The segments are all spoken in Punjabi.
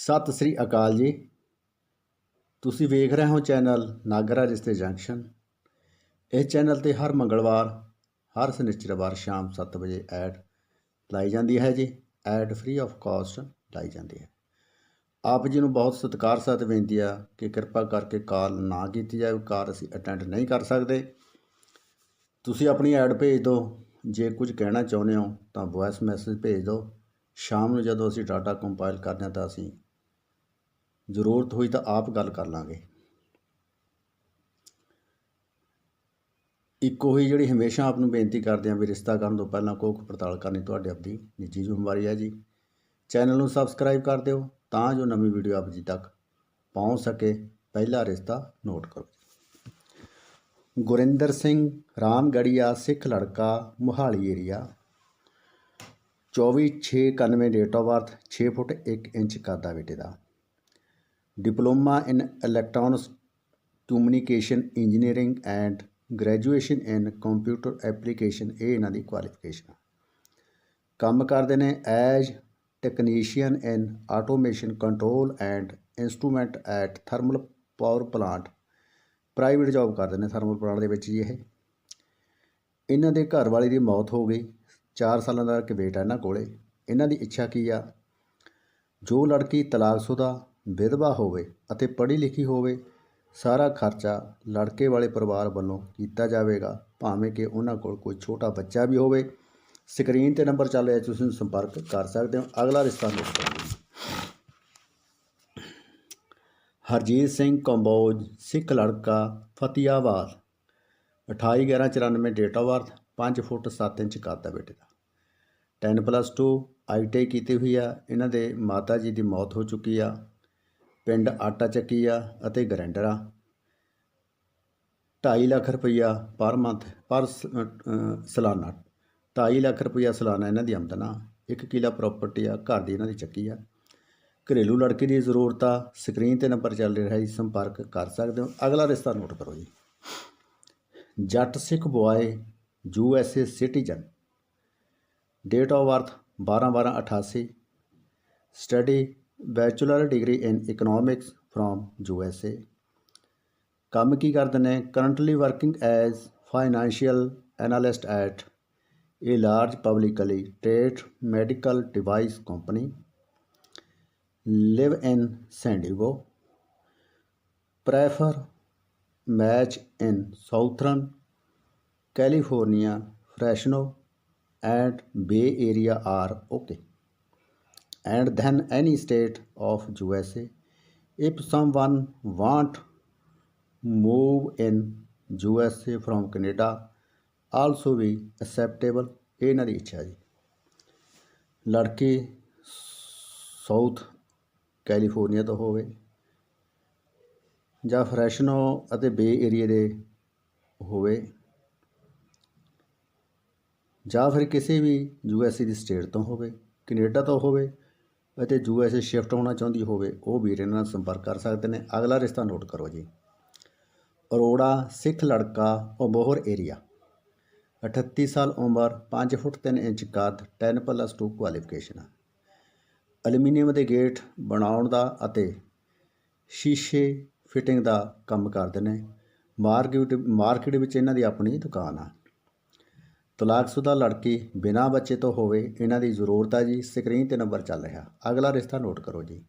ਸਤਿ ਸ੍ਰੀ ਅਕਾਲ ਜੀ। ਤੁਸੀਂ ਵੇਖ ਰਹੇ ਹੋ ਚੈਨਲ ਨਾਗਰਾ ਰਿਸ਼ਤੇ ਜੰਕਸ਼ਨ। ਇਹ ਚੈਨਲ ਤੇ ਹਰ ਮੰਗਲਵਾਰ, ਹਰ ਸ਼ਨੀਚਰਵਾਰ ਸ਼ਾਮ 7 ਵਜੇ ਐਡ ਲਾਈ ਜਾਂਦੀ ਹੈ ਜੀ। ਐਡ ਫ੍ਰੀ ਆਫ ਕਾਸਟ ਲਾਈ ਜਾਂਦੀ ਹੈ। ਆਪ ਜੀ ਨੂੰ ਬਹੁਤ ਸਤਿਕਾਰ ਸਹਿਤ ਬੇਨਤੀ ਆ ਕਿ ਕਿਰਪਾ ਕਰਕੇ ਕਾਲ ਨਾ ਕੀਤੀ ਜਾਵੇ ਕਾਰ ਅਸੀਂ ਅਟੈਂਡ ਨਹੀਂ ਕਰ ਸਕਦੇ। ਤੁਸੀਂ ਆਪਣੀ ਐਡ ਭੇਜ ਦਿਓ। ਜੇ ਕੁਝ ਕਹਿਣਾ ਚਾਹੁੰਦੇ ਹੋ ਤਾਂ ਵੌਇਸ ਮੈਸੇਜ ਭੇਜ ਦਿਓ। ਸ਼ਾਮ ਨੂੰ ਜਦੋਂ ਅਸੀਂ ਡਾਟਾ ਕੰਪਾਈਲ ਕਰਦੇ ਹਾਂ ਤਾਂ ਅਸੀਂ ਜ਼ਰੂਰਤ ਹੋਈ ਤਾਂ ਆਪ ਗੱਲ ਕਰ ਲਾਂਗੇ। ਇੱਕੋ ਹੀ ਜਿਹੜੀ ਹਮੇਸ਼ਾ ਆਪ ਨੂੰ ਬੇਨਤੀ ਕਰਦੇ ਹਾਂ ਵੀ ਰਿਸ਼ਤਾ ਕਰਨ ਤੋਂ ਪਹਿਲਾਂ ਕੋਖ ਪੜਤਾਲ ਕਰਨੀ ਤੁਹਾਡੀ ਆਪਦੀ ਨਿੱਜੀ ਜ਼ਿੰਮੇਵਾਰੀ ਹੈ ਜੀ। ਚੈਨਲ ਨੂੰ ਸਬਸਕ੍ਰਾਈਬ ਕਰ ਦਿਓ ਤਾਂ ਜੋ ਨਵੀਂ ਵੀਡੀਓ ਆਪ ਜੀ ਤੱਕ ਪਹੁੰਚ ਸਕੇ। ਪਹਿਲਾ ਰਿਸ਼ਤਾ ਨੋਟ ਕਰੋ ਗੁਰਿੰਦਰ ਸਿੰਘ ਰਾਮਗੜੀਆ, ਸਿੱਖ ਲੜਕਾ, Mohali area 2491 date of birth 6 foot 1 inch ਕਰਦਾ ਬੇਟੇ ਦਾ। Diploma in electronics communication engineering and graduation in computer application ਇਹ ਇਹਨਾਂ ਦੀ ਕੁਆਲੀਫਿਕੇਸ਼ਨ ਕੰਮ ਕਰਦੇ ਨੇ as technician in automation control and instrument at thermal power plant private job ਕਰਦੇ ਨੇ ਥਰਮਲ ਪਲਾਂਟ ਦੇ ਵਿੱਚ ਜੀ ਇਹ। ਇਹਨਾਂ ਦੇ ਘਰ ਵਾਲੇ ਦੀ ਮੌਤ ਹੋ ਗਈ। 4 ਸਾਲਾਂ ਦਾ ਇੱਕ ਬੇਟਾ ਇਹਨਾਂ ਕੋਲੇ। ਇਹਨਾਂ ਦੀ ਇੱਛਾ ਕੀ ਆ? ਜੋ ਲੜਕੀ ਤਲਾਕਸ਼ੁਦਾ ਵਿਧਵਾ ਹੋਵੇ ਅਤੇ ਪੜ੍ਹੀ ਲਿਖੀ ਹੋਵੇ, ਸਾਰਾ ਖਰਚਾ ਲੜਕੇ ਵਾਲੇ ਪਰਿਵਾਰ ਵੱਲੋਂ ਕੀਤਾ ਜਾਵੇਗਾ। ਭਾਵੇਂ ਕਿ ਉਹਨਾਂ ਕੋਲ ਕੋਈ ਛੋਟਾ ਬੱਚਾ ਵੀ ਹੋਵੇ। ਸਕਰੀਨ ਤੇ ਨੰਬਰ ਚੱਲ ਰਿਹਾ, ਤੁਸੀਂ ਸੰਪਰਕ ਕਰ ਸਕਦੇ ਹੋ। ਅਗਲਾ ਰਿਸ਼ਤਾ ਨੋਟ ਕਰੋ ਹਰਜੀਤ ਸਿੰਘ ਕੰਬੋਜ, ਸਿੱਖ ਲੜਕਾ Fatehabad 28/11/94 date of birth 5 foot 7 inch ਕੱਦ ਹੈ ਬੇਟੇ ਦਾ। 10 ਪਲੱਸ 2 ਆਈਟੀਆਈ ਕੀਤੀ ਹੋਈ ਆ। ਇਹਨਾਂ ਦੇ ਮਾਤਾ ਜੀ ਦੀ ਮੌਤ ਹੋ ਚੁੱਕੀ ਆ। ਪਿੰਡ ਆਟਾ ਚੱਕੀ ਆ ਅਤੇ ਗਰੈਂਡਰ ਆ। 2.5 ਲੱਖ ਰੁਪਈਆ ਪਰ ਮੰਥ ਪਰ ਸ- ਅ, ਸਾਲਾਨਾ। 2.5 ਲੱਖ ਰੁਪਈਆ ਸਾਲਾਨਾ ਇਹਨਾਂ ਦੀ ਆਮਦਨ ਆ। 1 ਕਿੱਲਾ ਪ੍ਰਾਪਰਟੀ ਆ ਘਰ ਦੀ ਇਹਨਾਂ ਦੀ ਚੱਕੀ ਆ। ਘਰੇਲੂ ਲੜਕੀ ਦੀ ਜ਼ਰੂਰਤ ਆ। ਸਕਰੀਨ ਤੇ ਨੰਬਰ ਚੱਲ ਰਿਹਾ ਜੀ ਸੰਪਰਕ ਕਰ ਸਕਦੇ ਹੋ। ਅਗਲਾ ਰਿਸ਼ਤਾ ਨੋਟ ਕਰੋ ਜੀ। Jatt Sikh boy U S A citizen. Date of birth 12 12 88 study bachelor degree in economics from U S A कम की कर देने currently working as financial analyst at a large publicly trade medical device company live in San Diego prefer match in southern California Fresno and bay area are okay okay. And then any state of USA if someone want move in USA from Canada also we acceptable ਇਹ ਇਹਨਾਂ ਦੀ ਇੱਛਾ ਜੀ ਲੜਕੀ ਸਾਊਥ ਕੈਲੀਫੋਰਨੀਆ ਤੋਂ ਹੋਵੇ ਜਾਂ ਫਰੈਸ਼ਨੋ ਅਤੇ ਬੇ ਏਰੀਆ ਦੇ ਹੋਵੇ ਜਾਂ ਫਿਰ ਕਿਸੇ ਵੀ ਯੂਐਸਏ ਦੀ ਸਟੇਟ ਤੋਂ ਹੋਵੇ ਕੈਨੇਡਾ ਤੋਂ ਹੋਵੇ ਅਤੇ ਯੂਐਸਏ ਸ਼ਿਫਟ ਹੋਣਾ ਚਾਹੁੰਦੀ ਹੋਵੇ, ਉਹ ਵੀਰ ਇਹਨਾਂ ਨਾਲ ਸੰਪਰਕ ਕਰ ਸਕਦੇ ਨੇ। ਅਗਲਾ ਰਿਸ਼ਤਾ ਨੋਟ ਕਰੋ ਜੀ। ਅਰੋੜਾ ਸਿੱਖ ਲੜਕਾ, ਅਬੋਹਰ ਏਰੀਆ 38 ਸਾਲ ਉਮਰ 5 ਫੁੱਟ 3 ਇੰਚ ਕੱਦ 10 ਪਲੱਸ 2 ਕੁਆਲੀਫਿਕੇਸ਼ਨ ਐਲੂਮੀਨੀਅਮ ਦੇ ਗੇਟ ਬਣਾਉਣ ਦਾ ਅਤੇ ਸ਼ੀਸ਼ੇ ਫਿਟਿੰਗ ਦਾ ਕੰਮ ਕਰਦੇ ਨੇ। ਮਾਰਕੀਟ ਮਾਰਕੀਟ ਵਿੱਚ ਇਹਨਾਂ ਦੀ ਆਪਣੀ ਦੁਕਾਨ ਆ। ਤਲਾਕਸ਼ੁਦਾ ਲੜਕੀ ਬਿਨਾਂ ਬੱਚੇ ਤੋਂ ਹੋਵੇ, ਇਹਨਾਂ ਦੀ ਜ਼ਰੂਰਤ ਹੈ ਜੀ। ਸਕਰੀਨ ਤੇ ਨੰਬਰ ਚੱਲ ਰਿਹਾ। ਅਗਲਾ ਰਿਸ਼ਤਾ ਨੋਟ ਕਰੋ ਜੀ।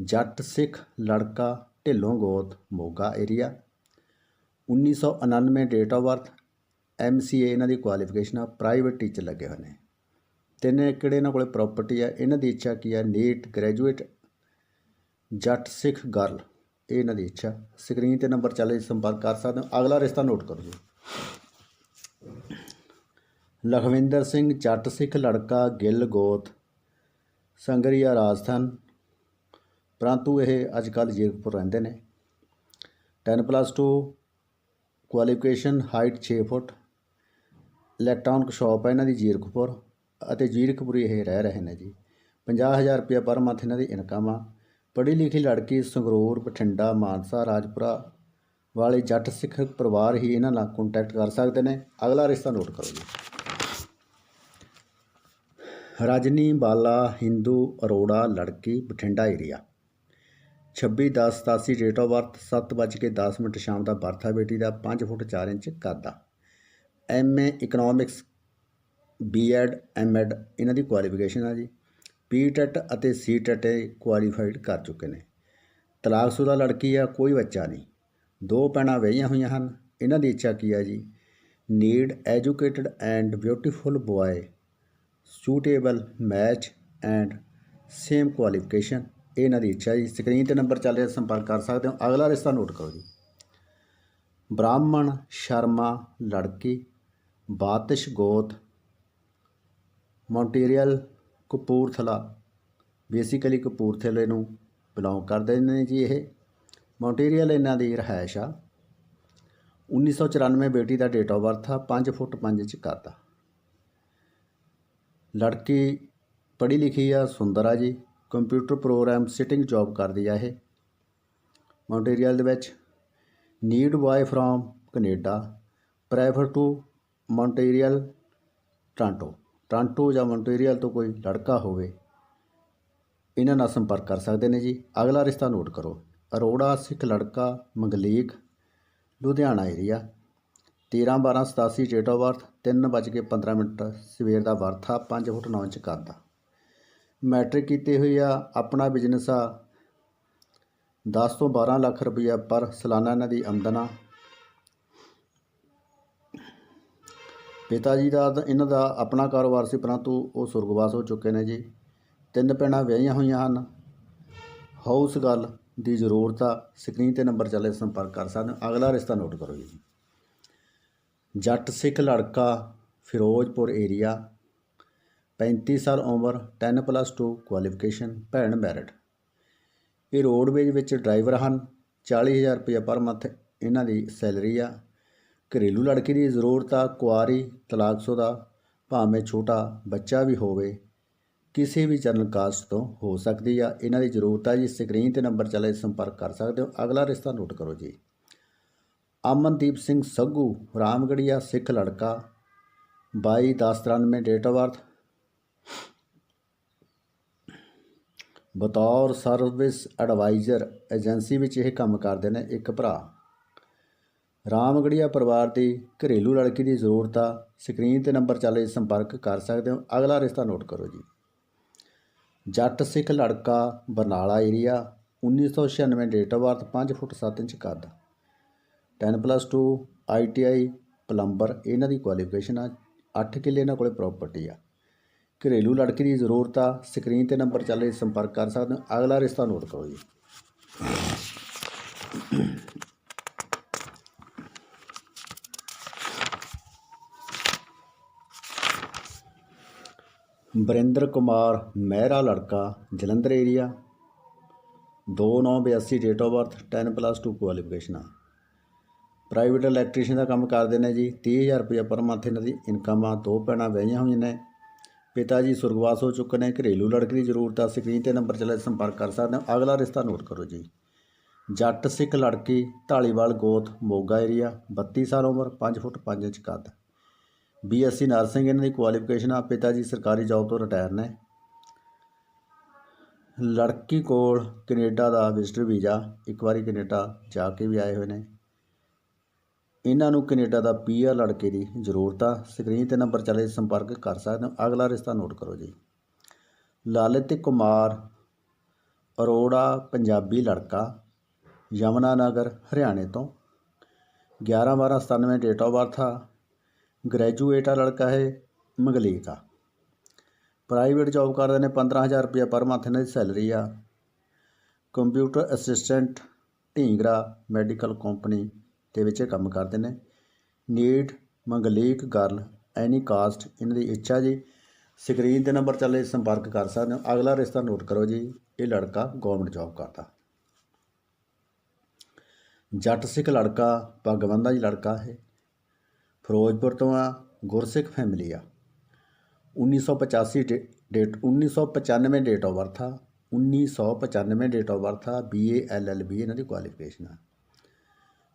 ਜੱਟ ਸਿੱਖ ਲੜਕਾ ਢਿੱਲੋਂ ਗੋਤ, Moga area 1999 date of birth MCA ਇਹਨਾਂ ਦੀ ਕੁਆਲੀਫਿਕੇਸ਼ਨ ਆ। ਪ੍ਰਾਈਵੇਟ ਟੀਚਰ ਲੱਗੇ ਹੋਏ ਨੇ। ਤਿੰਨ ਏਕੜ ਇਹਨਾਂ ਕੋਲੇ ਪ੍ਰਾਪਰਟੀ ਆ? ਇਹਨਾਂ ਦੀ ਇੱਛਾ ਕੀ ਆ? ਨੀਟ ਗ੍ਰੈਜੂਏਟ ਜੱਟ ਸਿੱਖ ਗਰਲ ਇਹ ਇਹਨਾਂ ਦੀ ਇੱਛਾ। ਸਕਰੀਨ ਤੇ ਨੰਬਰ ਚੱਲੇ ਸੰਪਰਕ ਕਰ ਸਕਦੇ ਹੋ। ਅਗਲਾ ਰਿਸ਼ਤਾ ਨੋਟ ਕਰੋ ਜੀ। ਲਖਵਿੰਦਰ ਸਿੰਘ ਜੱਟ ਸਿੱਖ ਲੜਕਾ ਗਿੱਲ ਗੋਤ, ਸੰਗਰੀਆ ਰਾਜਸਥਾਨ। ਪਰੰਤੂ ਇਹ ਅੱਜ ਕੱਲ੍ਹ ਜੀਰਕਪੁਰ ਰਹਿੰਦੇ ਨੇ। 10 plus 2 qualification height 6 foot electronic shop ਹੈ ਇਹਨਾਂ ਦੀ ਜੀਰਕਪੁਰ ਅਤੇ ਜ਼ੀਰਕਪੁਰੀ ਇਹ ਰਹਿ ਰਹੇ ਨੇ ਜੀ। 50000 ਰੁਪਏ ਪਰ ਮੰਥ ਇਹਨਾਂ ਦੀ ਇਨਕਮ ਆ। ਪੜ੍ਹੀ ਲਿਖੀ ਲੜਕੀ ਸੰਗਰੂਰ, ਬਠਿੰਡਾ, ਮਾਨਸਾ, ਰਾਜਪੁਰਾ ਵਾਲੇ ਜੱਟ ਸਿੱਖ ਪਰਿਵਾਰ ਹੀ ਇਹਨਾਂ ਨਾਲ ਕੰਟੈਕਟ ਕਰ ਸਕਦੇ ਨੇ। ਅਗਲਾ ਰਿਸ਼ਤਾ ਨੋਟ ਕਰੋ ਜੀ। ਰਜਨੀ ਬਾਲਾ, ਹਿੰਦੂ, ਅਰੋੜਾ, ਲੜਕੀ, Bathinda area 26 10 87 date of birth 7 ਵੱਜ ਕੇ 10 ਮਿੰਟ ਸ਼ਾਮ ਦਾ ਬਰਥ ਹੈ ਬੇਟੀ ਦਾ 5 ਫੁੱਟ 4 ਇੰਚ ਕੱਦ ਆ। ਐਮਏ ਇਕਨੋਮਿਕਸ ਬੀਐਡ ਐਮਐਡ ਇਹਨਾਂ ਦੀ ਕੁਆਲੀਫਿਕੇਸ਼ਨ ਆ ਜੀ। ਪੀਟੈਟ ਅਤੇ ਸੀਟੈਟ ਕੁਆਲੀਫਾਈਡ ਕਰ ਚੁੱਕੇ ਨੇ। ਤਲਾਕਸ਼ੁਦਾ ਲੜਕੀ ਆ, ਕੋਈ ਬੱਚਾ ਨਹੀਂ। ਦੋ ਭੈਣਾਂ ਵਿਆਹੀਆਂ ਹੋਈਆਂ ਹਨ। ਇਹਨਾਂ ਦੀ ਇੱਛਾ ਕੀ ਆ ਜੀ? Need educated and beautiful boy suitable match and same qualification ਇਹ ਇਹਨਾਂ ਦੀ ਇੱਛਾ ਜੀ। ਸਕਰੀਨ ਤੇ ਨੰਬਰ ਚੱਲ ਰਿਹਾ, ਸੰਪਰਕ ਕਰ ਸਕਦੇ ਹੋ। ਅਗਲਾ ਰਿਸ਼ਤਾ ਨੋਟ ਕਰੋ ਜੀ। ਬ੍ਰਾਹਮਣ, ਸ਼ਰਮਾ, ਲੜਕੀ, ਬਾਤਿਸ਼, ਗੋਤ, ਮੌਂਟੀਰੀਅਲ, ਕਪੂਰਥਲਾ। ਬੇਸਿਕਲੀ ਕਪੂਰਥਲੇ ਨੂੰ ਬਿਲੋਂਗ ਕਰਦੇ ਨੇ ਜੀ ਇਹ। ਮੌਂਟੀਰੀਅਲ ਇਹਨਾਂ ਦੀ ਰਿਹਾਇਸ਼ ਆ। 1994 ਬੇਟੀ ਦਾ ਡੇਟ ਆਫ ਬਰਥ ਆ। 5 ਫੁੱਟ 5 ਇੰਚ ਕੱਦ ਲੜਕੀ ਪੜ੍ਹੀ ਲਿਖੀ ਆ, ਸੁੰਦਰ ਆ ਜੀ। ਕੰਪਿਊਟਰ ਪ੍ਰੋਗਰਾਮ ਸਿਟਿੰਗ ਜੌਬ ਕਰਦੀ ਆ ਇਹ। ਮੌਂਟਰੀਅਲ ਦੇ ਵਿੱਚ need boy from Canada prefer to Montreal Toronto Toronto ਜਾਂ ਮੌਂਟਰੀਅਲ ਤੋਂ ਕੋਈ ਲੜਕਾ ਹੋਵੇ, ਇਹਨਾਂ ਨਾਲ ਸੰਪਰਕ ਕਰ ਸਕਦੇ ਨੇ ਜੀ। ਅਗਲਾ ਰਿਸ਼ਤਾ ਨੋਟ ਕਰੋ। ਅਰੋੜਾ ਸਿੱਖ ਲੜਕਾ, Manglik, Ludhiana area 13 12 87 date of birth 3 ਵੱਜ ਕੇ 15 ਮਿੰਟ ਸਵੇਰ ਦਾ ਵਰਥ ਆ 5 ਫੁੱਟ 9 ਇੰਚ ਕੱਦ। ਆ ਮੈਟ੍ਰਿਕ ਕੀਤੀ ਹੋਈ ਆ, ਆਪਣਾ ਬਿਜ਼ਨਸ ਆ। 10 ਤੋਂ 12 ਲੱਖ ਰੁਪਈਆ ਪਰ ਸਾਲਾਨਾ ਇਹਨਾਂ ਦੀ ਆਮਦਨ ਆ। ਪਿਤਾ ਜੀ ਦਾ ਤਾਂ ਇਹਨਾਂ ਦਾ ਆਪਣਾ ਕਾਰੋਬਾਰ ਸੀ, ਪਰੰਤੂ ਉਹ ਸੁਰਗਵਾਸ ਹੋ ਚੁੱਕੇ ਨੇ ਜੀ। ਤਿੰਨ ਭੈਣਾਂ ਵਿਆਹੀਆਂ ਹੋਈਆਂ ਹਨ। ਹਾਊਸ ਗੱਲ ਦੀ ਜ਼ਰੂਰਤ ਆ। ਸਕਰੀਨ ਤੇ ਨੰਬਰ ਚੱਲੇ ਸੰਪਰਕ ਕਰ ਸਕਦੇ ਅਗਲਾ ਰਿਸ਼ਤਾ ਨੋਟ ਕਰੋ ਜੀ। ਜੱਟ ਸਿੱਖ ਲੜਕਾ ਫਿਰੋਜ਼ਪੁਰ ਏਰੀਆ 35 ਸਾਲ ਉਮਰ 10 ਪਲੱਸ 2 ਕੁਆਲੀਫਿਕੇਸ਼ਨ ਭੈਣ ਮੈਰਿਡ ਇਹ ਰੋਡਵੇਜ ਵਿੱਚ ਡਰਾਈਵਰ ਹਨ 40000 ਰੁਪਏ ਪਰ ਮੰਥ ਇਹਨਾਂ ਦੀ ਸੈਲਰੀ ਆ। ਘਰੇਲੂ ਲੜਕੀ ਦੀ ਜ਼ਰੂਰਤ ਆ, ਕੁਆਰੀ ਤਲਾਕਸ਼ੁਦਾ ਭਾਵੇਂ ਛੋਟਾ ਬੱਚਾ ਵੀ ਹੋਵੇ, ਕਿਸੇ ਵੀ ਜਨਰਲ ਕਾਸਟ ਤੋਂ ਹੋ ਸਕਦੀ ਆ। ਇਹਨਾਂ ਦੀ ਜ਼ਰੂਰਤ ਆ ਜੀ ਸਕਰੀਨ ਤੇ ਨੰਬਰ ਚੱਲੇ ਸੰਪਰਕ ਕਰ ਸਕਦੇ ਹੋ। ਅਗਲਾ ਰਿਸ਼ਤਾ ਨੋਟ ਕਰੋ ਜੀ। ਅਮਨਦੀਪ ਸਿੰਘ ਸੱਗੂ ਰਾਮਗੜੀਆ ਸਿੱਖ ਲੜਕਾ 22 10 93 ਡੇਟ ਆਫ ਬਰਥ ਬਤੌਰ ਸਰਵਿਸ ਐਡਵਾਈਜ਼ਰ ਏਜੰਸੀ ਵਿੱਚ ਇਹ ਕੰਮ ਕਰਦੇ ਨੇ ਇੱਕ ਭਰਾ। ਰਾਮਗੜੀਆ ਪਰਿਵਾਰ ਦੀ ਘਰੇਲੂ ਲੜਕੀ ਦੀ ਜ਼ਰੂਰਤ ਆ ਸਕਰੀਨ ਤੇ ਨੰਬਰ ਚੱਲੇ ਸੰਪਰਕ ਕਰ ਸਕਦੇ ਹੋ। ਅਗਲਾ ਰਿਸ਼ਤਾ ਨੋਟ ਕਰੋ ਜੀ। ਜੱਟ ਸਿੱਖ ਲੜਕਾ, Barnala area 1996 date of birth 5 foot 7 inch ਕੱਦ। 10 ਪਲੱਸ 2 ਆਈਟੀਆਈ ਪਲੰਬਰ, ਇਹਨਾਂ ਦੀ ਕੁਆਲੀਫਿਕੇਸ਼ਨ ਆ। 8 ਕਿੱਲੇ ਇਹਨਾਂ ਕੋਲੇ ਪ੍ਰਾਪਰਟੀ ਆ। ਘਰੇਲੂ ਲੜਕੀ ਦੀ ਜ਼ਰੂਰਤ ਆ ਸਕਰੀਨ ਤੇ ਨੰਬਰ ਚੱਲ ਚੱਲੇ ਸੰਪਰਕ ਕਰ ਸਕਦੇ ਹੋ। ਅਗਲਾ ਰਿਸ਼ਤਾ ਨੋਟ ਕਰੋ ਜੀ। ਬਰਿੰਦਰ ਕੁਮਾਰ ਮਹਿਰਾ ਲੜਕਾ, Jalandhar area 2982 date of birth 10 plus 2 qualification ਆ। ਪ੍ਰਾਈਵੇਟ ਇਲੈਕਟ੍ਰੀਸ਼ੀਅਨ ਦਾ ਕੰਮ ਕਰਦੇ ਨੇ ਜੀ 30000 ਰੁਪਏ ਪਰ ਮੰਥ ਇਹਨਾਂ ਦੀ ਇਨਕਮ ਆ ਦੋ ਭੈਣਾਂ ਵਿਆਹੀਆਂ ਹੋਈਆਂ ਨੇ। ਪਿਤਾ ਜੀ ਸੁਰਗਵਾਸ ਹੋ ਚੁੱਕੇ ਨੇ, ਘਰੇਲੂ ਲੜਕੀ ਦੀ ਜ਼ਰੂਰਤ ਆ, ਸਕਰੀਨ ਤੇ ਨੰਬਰ ਚਲੇ ਸੰਪਰਕ ਕਰ ਸਕਦੇ ਹੋ। ਅਗਲਾ ਰਿਸ਼ਤਾ ਨੋਟ ਕਰੋ ਜੀ। ਜੱਟ ਸਿੱਖ ਲੜਕੀ ਢਾਲੀਵਾਲ ਗੋਤ, ਮੋਗਾ ਏਰੀਆ 32 ਸਾਲ ਉਮਰ 5 ਫੁੱਟ 5 ਇੰਚ ਕੱਦ। ਬੀਐਸਸੀ ਨਰਸਿੰਗ ਇਹਨਾਂ ਦੀ ਕੁਆਲੀਫਿਕੇਸ਼ਨ ਆ, ਪਿਤਾ ਜੀ ਸਰਕਾਰੀ ਜੌਬ ਤੋਂ ਰਿਟਾਇਰ ਨੇ। ਲੜਕੀ ਕੋਲ ਕੈਨੇਡਾ ਦਾ ਵਿਜ਼ਟਰ ਵੀਜ਼ਾ, ਇੱਕ ਵਾਰੀ ਕੈਨੇਡਾ ਜਾ ਕੇ ਵੀ ਆਏ ਹੋਏ ਨੇ। ਇਹਨਾਂ ਨੂੰ ਕੈਨੇਡਾ ਦਾ ਪੀਆਰ ਲੜਕੇ ਦੀ ਜ਼ਰੂਰਤ ਆ। ਸਕਰੀਨ ਤੇ ਨੰਬਰ ਚੱਲੇ ਸੰਪਰਕ ਕਰ ਸਕਦੇ ਹੋ। ਅਗਲਾ ਰਿਸ਼ਤਾ ਨੋਟ ਕਰੋ ਜੀ। ਲਾਲਿਤ ਕੁਮਾਰ ਅਰੋੜਾ, ਪੰਜਾਬੀ ਲੜਕਾ, ਯਮਨਾ ਨਗਰ, ਹਰਿਆਣੇ ਤੋਂ। 11 12 97 ਡੇਟ ਆਫ ਬਰਥ ਆ। ਗ੍ਰੈਜੂਏਟ ਆ ਲੜਕਾ ਹੈ ਮੰਗਲੀਕ ਆ। ਪ੍ਰਾਈਵੇਟ ਜੌਬ ਕਰਦੇ ਨੇ 15000 ਰੁਪਏ ਪਰ ਮੰਥ ਇਹਨਾਂ ਦੀ ਸੈਲਰੀ ਆ। Computer assistant Dhingra medical company ਦੇ ਵਿੱਚ ਇਹ ਕੰਮ ਕਰਦੇ ਨੇ। Need Manglik girl any caste ਇਹਨਾਂ ਦੀ ਇੱਛਾ ਜੀ। ਸਕਰੀਨ ਤੇ ਨੰਬਰ ਚੱਲੇ ਸੰਪਰਕ ਕਰ ਸਕਦੇ ਹੋ। ਅਗਲਾ ਰਿਸ਼ਤਾ ਨੋਟ ਕਰੋ ਜੀ। ਇਹ ਲੜਕਾ ਗਵਰਨਮੈਂਟ ਜੌਬ ਕਰਦਾ। ਜੱਟ ਸਿੱਖ ਲੜਕਾ ਭਗਵੰਦਾ ਜੀ ਲੜਕਾ ਹੈ ਫਿਰੋਜ਼ਪੁਰ ਤੋਂ ਆ, ਗੁਰਸਿੱਖ ਫੈਮਿਲੀ ਆ। 1985 ਡੇ- ਡੇਟ 1995 ਡੇਟ ਆਫ ਬਰਥ ਆ। 1995 ਡੇਟ ਆਫ ਬਰਥ ਆ। ਬੀਏ ਐਲਐਲਬੀ ਇਹਨਾਂ ਦੀ ਕੁਆਲੀਫਿਕੇਸ਼ਨ ਆ।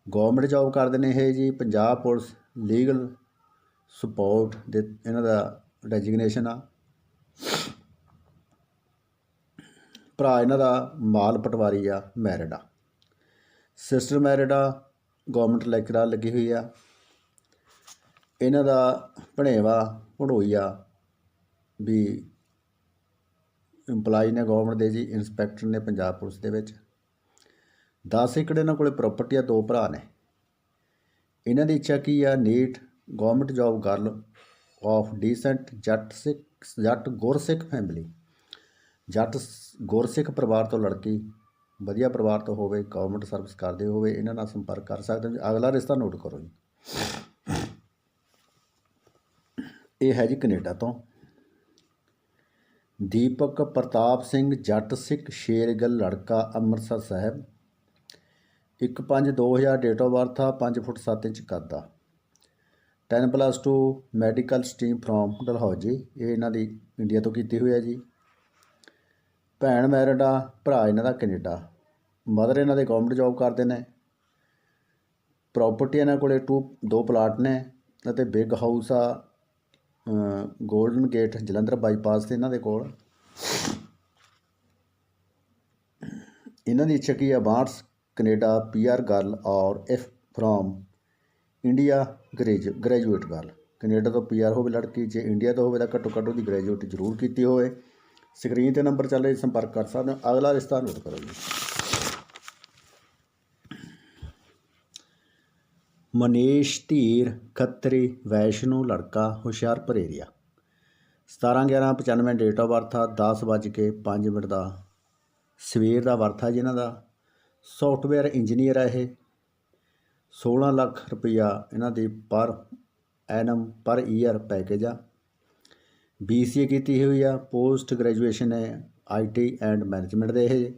ਗੌਰਮੈਂਟ ਜੋਬ ਕਰਦੇ ਨੇ ਇਹ ਜੀ, ਪੰਜਾਬ ਪੁਲਿਸ ਲੀਗਲ ਸਪੋਰਟ ਦੇ ਇਹਨਾਂ ਦਾ ਡੈਜਿਗਨੇਸ਼ਨ ਆ। ਭਰਾ ਇਹਨਾਂ ਦਾ ਮਾਲ ਪਟਵਾਰੀ ਆ ਮੈਰਿਡ ਆ। ਸਿਸਟਰ ਮੈਰਿਡ ਆ ਗਵਰਨਮੈਂਟ ਲੈਕਚਰਰ ਲੱਗੀ ਹੋਈ ਆ। ਇਹਨਾਂ ਦਾ ਭਣੇਵਾ ਭੜੋਈਆ ਵੀ EMPLOYE ਨੇ ਗਵਰਨਮੈਂਟ ਦੇ ਜੀ ਇੰਸਪੈਕਟਰ ਨੇ ਪੰਜਾਬ ਪੁਲਿਸ ਦੇ ਵਿੱਚ। 10 ਏਕੜ ਇਹਨਾਂ ਕੋਲੇ ਪ੍ਰਾਪਰਟੀ ਆ, ਦੋ ਭਰਾ ਨੇ। ਇਹਨਾਂ ਦੀ ਇੱਛਾ ਕੀ ਆ? Need government job girl of decent Jatt Sikh, Jatt ਗੁਰਸਿੱਖ ਫੈਮਿਲੀ ਜੱਟ ਗੁਰਸਿੱਖ ਪਰਿਵਾਰ ਤੋਂ ਲੜਕੀ, ਵਧੀਆ ਪਰਿਵਾਰ ਤੋਂ ਹੋਵੇ ਗਵਰਨਮੈਂਟ ਸਰਵਿਸ ਕਰਦੇ ਹੋਵੇ, ਇਹਨਾਂ ਨਾਲ ਸੰਪਰਕ ਕਰ ਸਕਦੇ ਹੋ। ਜੀ। ਅਗਲਾ ਰਿਸ਼ਤਾ ਨੋਟ ਕਰੋ ਜੀ। ਇਹ ਹੈ ਜੀ ਕੈਨੇਡਾ ਤੋਂ। ਦੀਪਕ ਪ੍ਰਤਾਪ ਸਿੰਘ ਜੱਟ ਸਿੱਖ, ਸ਼ੇਰਗਲ ਲੜਕਾ, Amritsar Sahib. 1/5/2000 date of birth ਆ 5 ਫੁੱਟ 7 ਇੰਚ ਕੱਦ ਆ। 10 plus 2 medical stream from Dalhousie ਇਹ ਇਹਨਾਂ ਦੀ ਇੰਡੀਆ ਤੋਂ ਕੀਤੀ ਹੋਈ ਹੈ ਜੀ। ਭੈਣ ਮੈਰਿਡ ਆ, ਭਰਾ ਇਹਨਾਂ ਦਾ ਕੈਨੇਡਾ ਮਦਰ ਇਹਨਾਂ ਦੇ ਗਵਰਨਮੈਂਟ ਜੌਬ ਕਰਦੇ ਨੇ। ਪ੍ਰਾਪਰਟੀ ਇਹਨਾਂ ਕੋਲੇ ਟੂ ਦੋ ਪਲਾਟ ਨੇ ਅਤੇ ਬਿਗ ਹਾਊਸ ਆ ਗੋਲਡਨ ਗੇਟ ਜਲੰਧਰ ਬਾਈਪਾਸ ਤੇ ਇਹਨਾਂ ਦੇ ਕੋਲ। ਇਹਨਾਂ ਦੀ ਇੱਛਾ ਕੀ ਆ ਬਾਰਸ Canada PR girl or if from India ਗ੍ਰੈਜੂ graduate girl Canada ਤੋਂ ਪੀਆਰ ਹੋਵੇ ਲੜਕੀ, ਜੇ ਇੰਡੀਆ ਤੋਂ ਹੋਵੇ ਤਾਂ ਘੱਟੋ ਘੱਟ ਉਹਦੀ ਗ੍ਰੈਜੂਏਟ ਜ਼ਰੂਰ ਕੀਤੀ ਹੋਵੇ। ਸਕਰੀਨ ਤੇ ਨੰਬਰ ਚੱਲ ਰਿਹਾ, ਸੰਪਰਕ ਕਰ ਸਕਦੇ ਹੋ। ਅਗਲਾ ਰਿਸ਼ਤਾ ਨੋਟ ਕਰੋ ਜੀ। ਮਨੀਸ਼ ਧੀਰ ਖੱਤਰੀ, ਵੈਸ਼ਨੂ ਲੜਕਾ Hoshiarpur area 17 11 95 date of birth ਆ 10 ਵੱਜ ਕੇ 5 ਮਿੰਟ ਦਾ ਸਵੇਰ ਦਾ ਵਰਥ ਆ ਜਿਨ੍ਹਾਂ ਦਾ। ਸੌਫਟਵੇਅਰ ਇੰਜੀਨੀਅਰ ਆ ਇਹ। 16 ਲੱਖ ਰੁਪਈਆ ਇਹਨਾਂ ਦੀ ਪਰ ਐਨਮ, ਪਰ ਈਅਰ ਪੈਕੇਜ ਆ। ਬੀਸੀਏ ਕੀਤੀ ਹੋਈ ਆ, ਪੋਸਟ ਗ੍ਰੈਜੂਏਸ਼ਨ ਹੈ ਆਈਟੀ ਐਂਡ ਮੈਨੇਜਮੈਂਟ ਦੇ ਇਹ।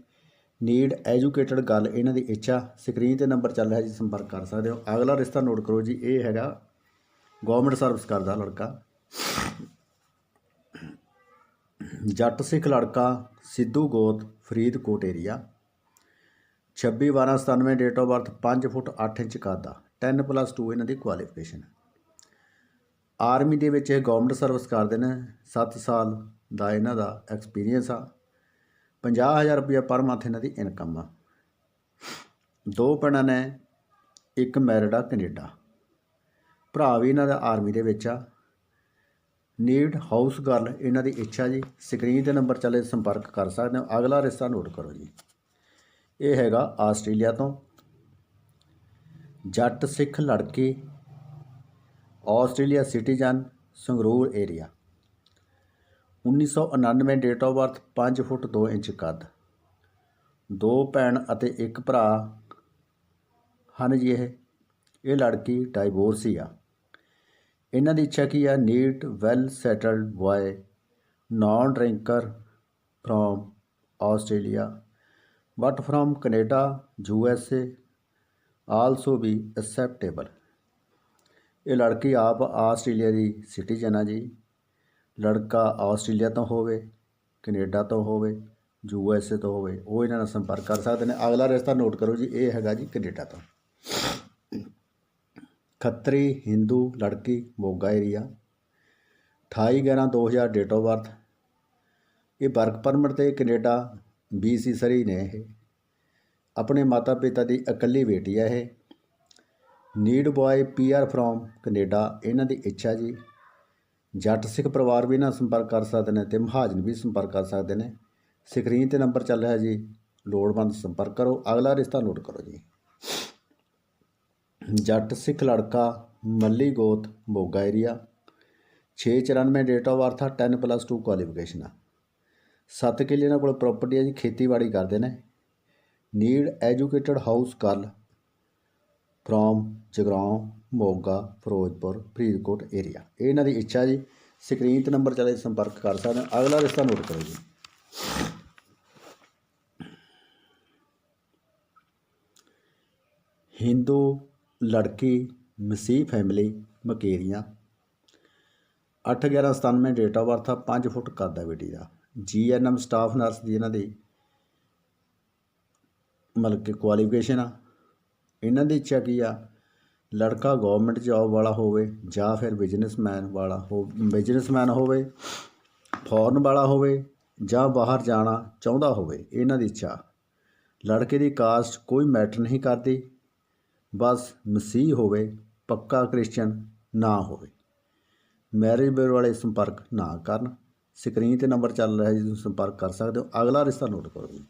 ਨੀਡ ਐਜੂਕੇਟਡ ਗੱਲ ਇਹਨਾਂ ਦੀ ਇੱਛਾ, ਸਕਰੀਨ ਤੇ ਨੰਬਰ ਚੱਲ ਰਿਹਾ ਜੀ, ਸੰਪਰਕ ਕਰ ਸਕਦੇ ਹੋ। ਅਗਲਾ ਰਿਸ਼ਤਾ ਨੋਟ ਕਰੋ ਜੀ, ਇਹ ਹੈਗਾ ਗਵਰਨਮੈਂਟ ਸਰਵਿਸ ਕਰਦਾ ਲੜਕਾ। ਜੱਟ ਸਿੱਖ ਲੜਕਾ, ਸਿੱਧੂ ਗੋਤ, Faridkot area 26 12 97 date of birth 5 foot 8 inch ਕੱਦ ਆ 10 ਪਲੱਸ 2 ਇਹਨਾਂ ਦੀ ਕੁਆਲੀਫਿਕੇਸ਼ਨ ਆਰਮੀ ਦੇ ਵਿੱਚ ਇਹ ਗਵਰਨਮੈਂਟ ਸਰਵਿਸ ਕਰਦੇ ਨੇ 7 ਸਾਲ ਦਾ ਇਹਨਾਂ ਦਾ ਐਕਸਪੀਰੀਅੰਸ ਆ। 50000 ਰੁਪਇਆ ਪਰ ਮੰਥ ਇਹਨਾਂ ਦੀ ਇਨਕਮ ਆ। ਦੋ ਭੈਣਾਂ ਨੇ, ਇੱਕ ਮੈਰਿਡ ਆ, ਕੈਨੇਡਾ। ਭਰਾ ਵੀ ਇਹਨਾਂ ਦਾ ਆਰਮੀ ਦੇ ਵਿੱਚ ਆ। ਨੀਡ ਹਾਊਸ ਗਰਲ ਇਹਨਾਂ ਦੀ ਇੱਛਾ ਜੀ। ਸਕਰੀਨ ਤੇ ਨੰਬਰ ਚੱਲੇ ਸੰਪਰਕ ਕਰ ਸਕਦੇ ਹੋ। ਅਗਲਾ ਰਿਸ਼ਤਾ ਨੋਟ ਕਰੋ ਜੀ। ਇਹ ਹੈਗਾ ਆਸਟ੍ਰੇਲੀਆ ਤੋਂ। ਜੱਟ ਸਿੱਖ ਲੜਕੀ, Australia citizen, Sangrur area 1999 date of birth 5 foot 2 inch ਕੱਦ। ਦੋ ਭੈਣ ਅਤੇ ਇੱਕ ਭਰਾ ਹਨ ਜੀ ਇਹ। ਇਹ ਲੜਕੀ ਡਾਈਵੋਰਸੀ ਆ। ਇਹਨਾਂ ਦੀ ਇੱਛਾ ਕੀ ਆ? Need well settled boy non drinker from Australia but from Canada U S A also we acceptable ਇਹ ਲੜਕੀ ਆਪ ਆਸਟ੍ਰੇਲੀਆ ਦੀ ਸਿਟੀਜ਼ਨ ਆ ਜੀ। ਲੜਕਾ ਆਸਟ੍ਰੇਲੀਆ ਤੋਂ ਹੋਵੇ, ਕੈਨੇਡਾ ਤੋਂ ਹੋਵੇ ਯੂ ਐਸ ਏ ਤੋਂ ਹੋਵੇ, ਉਹ ਇਹਨਾਂ ਨਾਲ ਸੰਪਰਕ ਕਰ ਸਕਦੇ ਨੇ। ਅਗਲਾ ਰਿਸ਼ਤਾ ਨੋਟ ਕਰੋ ਜੀ, ਇਹ ਹੈਗਾ ਜੀ ਕੈਨੇਡਾ ਤੋਂ। ਖੱਤਰੀ ਹਿੰਦੂ ਲੜਕੀ Moga area 28 11 2000 date of birth ਇਹ ਵਰਕ ਪਰਮਿਟ ਤੇ ਕੈਨੇਡਾ ਬੀਸੀ ਸਰੀ ਨੇ ਇਹ। ਆਪਣੇ ਮਾਤਾ ਪਿਤਾ ਦੀ ਇਕੱਲੀ ਬੇਟੀ ਹੈ ਇਹ। Need boy PR from Canada, ਇਹਨਾਂ ਦੀ ਇੱਛਾ ਜੀ। ਜੱਟ ਸਿੱਖ ਪਰਿਵਾਰ ਵੀ ਨਾਲ ਸੰਪਰਕ ਕਰ ਸਕਦੇ ਨੇ ਤੇ ਮਹਾਜਨ ਵੀ ਸੰਪਰਕ ਕਰ ਸਕਦੇ ਨੇ। ਸਕਰੀਨ ਤੇ ਨੰਬਰ ਚੱਲ ਰਿਹਾ ਜੀ। ਲੋੜਵੰਦ ਸੰਪਰਕ ਕਰੋ। ਅਗਲਾ ਰਿਸ਼ਤਾ ਨੋਟ ਕਰੋ ਜੀ। ਜੱਟ ਸਿੱਖ ਲੜਕਾ ਮੱਲੀ ਗੋਤ Moga area 694 date of birth ਆ 10 ਪਲੱਸ 2 ਕੁਆਲੀਫਿਕੇਸ਼ਨ ਆ। ਸੱਤ ਕਿੱਲੇ ਇਹਨਾਂ ਕੋਲ ਪ੍ਰਾਪਰਟੀ ਹੈ ਜੀ, ਖੇਤੀਬਾੜੀ ਕਰਦੇ ਨੇ। Need educated house girl from Jagraon, Moga, Ferozepur, Faridkot area ਇਹ ਇਹਨਾਂ ਦੀ ਇੱਛਾ ਜੀ, ਸਕਰੀਨ ਤੇ ਨੰਬਰ ਚਲੇ ਸੰਪਰਕ ਕਰ ਸਕਦੇ ਹੋ ਅਗਲਾ ਰਿਸ਼ਤਾ ਨੋਟ ਕਰੋ ਜੀ। ਹਿੰਦੂ ਲੜਕੀ ਮਸੀਹ family Mukerian. 8 11 97 date of birth ਆ 5 ਫੁੱਟ ਕੱਦ ਆ ਬੇਟੀ ਦਾ। ਜੀਐਨਐਮ ਸਟਾਫ ਨਰਸ ਦੀ ਇਹਨਾਂ ਦੀ ਮਤਲਬ ਕਿ ਕੁਆਲੀਫਿਕੇਸ਼ਨ ਆ। ਇਹਨਾਂ ਦੀ ਇੱਛਾ ਕੀ ਆ? ਲੜਕਾ ਗਵਰਨਮੈਂਟ ਜੌਬ ਵਾਲਾ ਹੋਵੇ ਜਾਂ ਫਿਰ ਬਿਜ਼ਨਸਮੈਨ ਵਾਲਾ ਹੋ ਬਿਜ਼ਨਸਮੈਨ ਹੋਵੇ ਫੋਰਨ ਵਾਲਾ ਹੋਵੇ ਜਾਂ ਬਾਹਰ ਜਾਣਾ ਚਾਹੁੰਦਾ ਹੋਵੇ, ਇਹਨਾਂ ਦੀ ਇੱਛਾ। ਲੜਕੇ ਦੀ ਕਾਸਟ ਕੋਈ ਮੈਟਰ ਨਹੀਂ ਕਰਦੀ। ਬਸ ਮਸੀਹ ਹੋਵੇ, ਪੱਕਾ ਕ੍ਰਿਸਚੀਅਨ ਨਾ ਹੋਵੇ। ਮੈਰਿਜ ਬਿਊਰੋ ਵਾਲੇ ਸੰਪਰਕ ਨਾ ਕਰਨ। ਸਕਰੀਨ ਤੇ ਨੰਬਰ ਚੱਲ ਰਿਹਾ ਜੀ, ਤੁਸੀਂ ਸੰਪਰਕ ਕਰ ਸਕਦੇ ਹੋ। ਅਗਲਾ ਰਿਸ਼ਤਾ ਨੋਟ ਕਰੋ ਜੀ।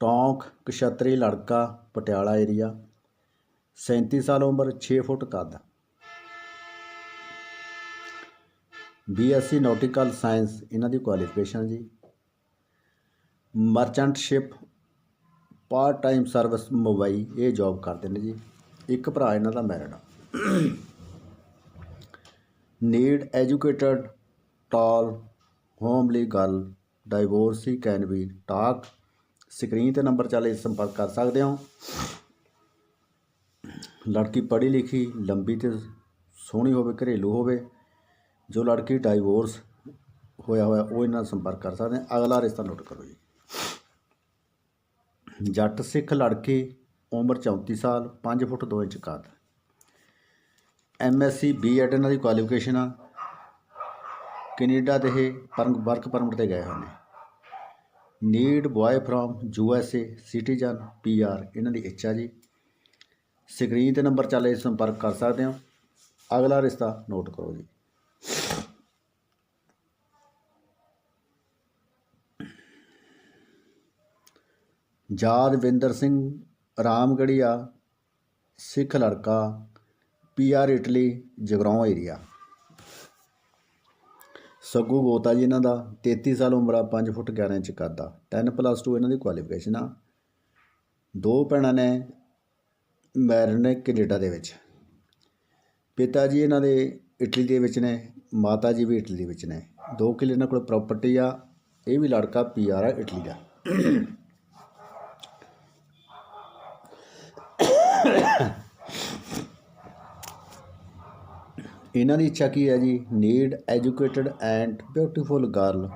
ਟੌਂਕ ਕਸ਼ਤਰੀ ਲੜਕਾ, ਪਟਿਆਲਾ ਏਰੀਆ। 37 ਸਾਲ ਉਮਰ 6 ਫੁੱਟ ਕੱਦ। ਬੀਐਸਸੀ ਨੌਟੀਕਲ ਸਾਇੰਸ, ਇਹਨਾਂ ਦੀ ਕੁਆਲੀਫਿਕੇਸ਼ਨ ਜੀ। Merchant ship part time service Mumbai ਇਹ ਜੌਬ ਕਰਦੇ ਨੇ ਜੀ। ਇੱਕ ਭਰਾ ਇਹਨਾਂ ਦਾ ਮੈਰਿਡ ਆ। Need educated tall homely girl divorcee can be talk. Screen ਤੇ ਨੰਬਰ ਚਾਲੇ ਸੰਪਰਕ ਕਰ ਸਕਦੇ ਹੋ। ਲੜਕੀ ਪੜ੍ਹੀ ਲਿਖੀ, ਲੰਬੀ ਤੇ ਸੋਹਣੀ ਹੋਵੇ, ਘਰੇਲੂ ਹੋਵੇ। ਜੋ ਲੜਕੀ ਡਾਈਵੋਰਸ ਹੋਇਆ ਹੋਇਆ, ਉਹ ਇਹਨਾਂ ਨਾਲ ਸੰਪਰਕ ਕਰ ਸਕਦੇ ਆ ਅਗਲਾ ਰਿਸ਼ਤਾ ਨੋਟ ਕਰੋ ਜੀ। ਜੱਟ ਸਿੱਖ ਲੜਕੀ, ਉਮਰ 34 ਸਾਲ 5 ਫੁੱਟ 2 ਇੰਚ ਕੱਦ ਐਮਐਸਸੀ, ਬੀਐਡ ਇਹਨਾਂ ਦੀ ਕੁਆਲੀਫਿਕੇਸ਼ਨ ਆ। ਕੈਨੇਡਾ ਦੇ ਇਹ ਪਰਮ ਵਰਕ ਪਰਮਿਟ ਤੇ ਗਏ ਹੋਏ ਨੇ need boy from USA citizen PR ਇਹਨਾਂ ਦੀ ਇੱਛਾ ਜੀ। ਸਕਰੀਨ ਤੇ ਨੰਬਰ ਚੱਲੇ ਸੰਪਰਕ ਕਰ ਸਕਦੇ ਹੋ। ਅਗਲਾ ਰਿਸ਼ਤਾ ਨੋਟ ਕਰੋ ਜੀ। ਯਾਦਵਿੰਦਰ ਸਿੰਘ ਰਾਮਗੜੀਆ, ਸਿੱਖ ਲੜਕਾ। PR Italy, Jagraon area Saggu ਗੋਤਾ ਜੀ ਇਹਨਾਂ ਦਾ 33 ਸਾਲ ਉਮਰ ਆ 5 ਫੁੱਟ 11 ਇੰਚ ਕੱਦ ਆ। 10 ਪਲੱਸ 2 ਇਹਨਾਂ ਦੀ ਕੁਆਲੀਫਿਕੇਸ਼ਨ ਆ। ਦੋ ਭੈਣਾਂ ਨੇ ਮੈਰਿਡ ਨੇ ਕੈਨੇਡਾ ਦੇ ਵਿੱਚ। ਪਿਤਾ ਜੀ ਇਹਨਾਂ ਦੇ ਇਟਲੀ ਦੇ ਵਿੱਚ ਨੇ, ਮਾਤਾ ਜੀ ਵੀ ਇਟਲੀ ਦੇ ਵਿੱਚ ਨੇ। ਦੋ ਕਿੱਲੇ ਇਹਨਾਂ ਕੋਲ ਪ੍ਰਾਪਰਟੀ ਆ, ਇਹ ਵੀ ਲੜਕਾ ਪੀਆਰ ਆ ਇਟਲੀ ਦਾ। ਇਹਨਾਂ ਦੀ ਇੱਛਾ ਕੀ ਹੈ ਜੀ? Need educated and beautiful girl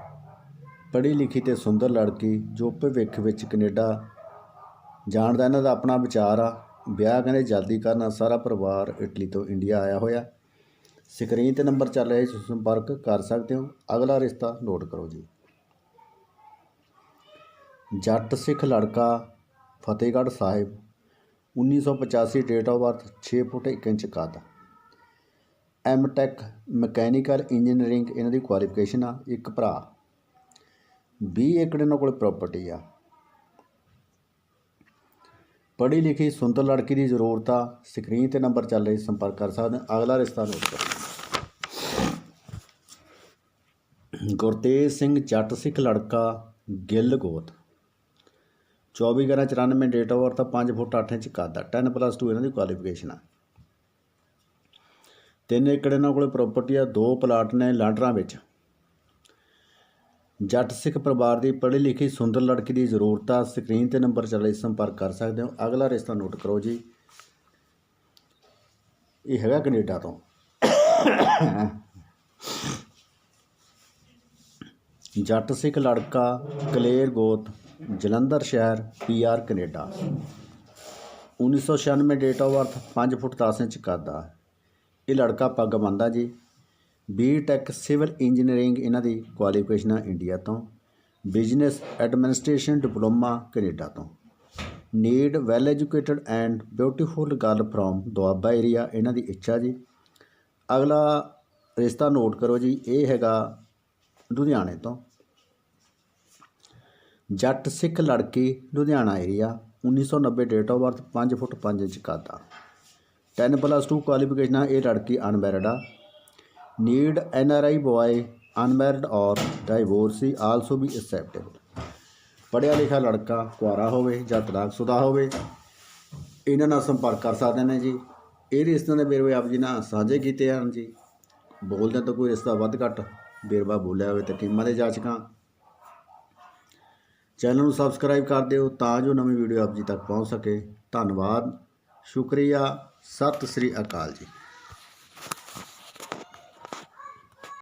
ਪੜ੍ਹੀ ਲਿਖੀ ਤੇ ਸੁੰਦਰ ਲੜਕੀ, ਜੋ ਭਵਿੱਖ ਵਿੱਚ ਕੈਨੇਡਾ ਜਾਣ ਦਾ ਇਹਨਾਂ ਦਾ ਆਪਣਾ ਵਿਚਾਰ ਆ। ਵਿਆਹ ਕਹਿੰਦੇ ਜਲਦੀ ਕਰਨਾ ਸਾਰਾ ਪਰਿਵਾਰ ਇਟਲੀ ਤੋਂ ਇੰਡੀਆ ਆਇਆ ਹੋਇਆ। ਸਕਰੀਨ ਤੇ ਨੰਬਰ ਚੱਲ ਰਿਹਾ ਤੁਸੀਂ ਸੰਪਰਕ ਕਰ ਸਕਦੇ ਹੋ। ਅਗਲਾ ਰਿਸ਼ਤਾ ਨੋਟ ਕਰੋ ਜੀ। ਜੱਟ ਸਿੱਖ ਲੜਕਾ, Fatehgarh Sahib 1985 date of birth 6 foot 1 inch ਕੱਦ। ਐਮ ਟੈਕ ਮਕੈਨੀਕਲ ਇੰਜੀਨੀਅਰਿੰਗ ਇਹਨਾਂ ਦੀ ਕੁਆਲੀਫਿਕੇਸ਼ਨ ਆ, ਇੱਕ ਭਰਾ। 20 ਏਕੜ ਇਹਨਾਂ ਕੋਲ ਪ੍ਰਾਪਰਟੀ ਆ। ਪੜ੍ਹੀ ਲਿਖੀ ਸੁੰਦਰ ਲੜਕੀ ਦੀ ਜ਼ਰੂਰਤ ਆ ਸਕਰੀਨ ਤੇ ਨੰਬਰ ਚੱਲ ਰਿਹਾ, ਸੰਪਰਕ ਕਰ ਸਕਦੇ ਅਗਲਾ ਰਿਸ਼ਤਾ ਨੋਟ ਕਰੋ। ਗੁਰਤੇਜ ਸਿੰਘ ਜੱਟ ਸਿੱਖ ਲੜਕਾ ਗਿੱਲ ਗੋਤ। 24 ਗਿਆਰਾਂ 94 date of birth 5 foot 8 inch ਕੱਦ ਆ। 10 ਪਲੱਸ 2 ਇਹਨਾਂ ਦੀ ਕੁਆਲੀਫਿਕੇਸ਼ਨ ਆ। ਤਿੰਨ ਏਕੜ ਇਹਨਾਂ ਕੋਲ ਪ੍ਰਾਪਰਟੀ ਆ, ਦੋ ਪਲਾਟ ਨੇ ਲਾਂਡਰਾਂ ਵਿੱਚ। ਜੱਟ ਸਿੱਖ ਪਰਿਵਾਰ ਦੀ ਪੜ੍ਹੀ ਲਿਖੀ ਸੁੰਦਰ ਲੜਕੀ ਦੀ ਜ਼ਰੂਰਤ ਆ ਸਕਰੀਨ ਤੇ ਨੰਬਰ ਚੱਲ ਚੱਲੇ ਸੰਪਰਕ ਕਰ ਸਕਦੇ ਹੋ। ਅਗਲਾ ਰਿਸ਼ਤਾ ਨੋਟ ਕਰੋ ਜੀ। ਇਹ ਹੈਗਾ ਕੈਨੇਡਾ ਤੋਂ। ਜੱਟ ਸਿੱਖ ਲੜਕਾ ਕਲੇਰ ਗੋਤ, ਜਲੰਧਰ ਸ਼ਹਿਰ PR Canada. 1996 date of birth 5 foot 10 inch ਕੱਦ ਆ। ਇਹ ਲੜਕਾ ਪੱਗ ਬੰਨਦਾ ਜੀ। ਬੀਟੈਕ ਸਿਵਲ ਇੰਜੀਨੀਅਰਿੰਗ ਇਹਨਾਂ ਦੀ ਕੁਆਲੀਫਿਕੇਸ਼ਨ ਆ ਇੰਡੀਆ ਤੋਂ। ਬਿਜ਼ਨਸ ਐਡਮਿਨਿਸਟ੍ਰੇਸ਼ਨ ਡਿਪਲੋਮਾ ਕੈਨੇਡਾ ਤੋਂ। Need well educated and beautiful girl from Doaba area ਇਹਨਾਂ ਦੀ ਇੱਛਾ ਜੀ। ਅਗਲਾ ਰਿਸ਼ਤਾ ਨੋਟ ਕਰੋ ਜੀ, ਇਹ ਹੈਗਾ ਲੁਧਿਆਣੇ ਤੋਂ। ਜੱਟ ਸਿੱਖ ਲੜਕੀ Ludhiana area 1990 date of birth 5 foot 5 inch ਕੱਦ 10 ਪਲੱਸ 2 ਕੁਆਲੀਫਿਕੇਸ਼ਨ ਇਹ ਲੜਕੀ ਅਨਮੈਰਿਡ ਆ need N R I boy unmarried or divorcee also be acceptable ਪੜ੍ਹਿਆ ਲਿਖਿਆ ਲੜਕਾ ਕੁਆਰਾ ਹੋਵੇ ਜਾਂ ਤਲਾਕਸ਼ੁਦਾ ਹੋਵੇ ਇਹਨਾਂ ਨਾਲ ਸੰਪਰਕ ਕਰ ਸਕਦੇ ਨੇ ਜੀ ਇਹ ਰਿਸ਼ਤਿਆਂ ਦੇ ਵੇਰਵੇ ਆਪ ਜੀ ਨਾਲ ਸਾਂਝੇ ਕੀਤੇ ਹਨ ਜੀ ਬੋਲਦੇ ਤਾਂ ਕੋਈ ਰਿਸ਼ਤਾ ਵੱਧ ਘੱਟ ਵੇਰਵਾ ਬੋਲਿਆ ਹੋਵੇ ਤਾਂ ਟੀਮਾਂ ਦੇ ਜਾਚਕਾਂ ਚੈਨਲ ਨੂੰ ਸਬਸਕ੍ਰਾਈਬ ਕਰ ਦਿਓ ਤਾਂ ਜੋ ਨਵੀਂ ਵੀਡੀਓ ਆਪ ਜੀ ਤੱਕ ਪਹੁੰਚ ਸਕੇ ਧੰਨਵਾਦ ਸ਼ੁਕਰੀਆ ਸਤਿ ਸ੍ਰੀ ਅਕਾਲ ਜੀ।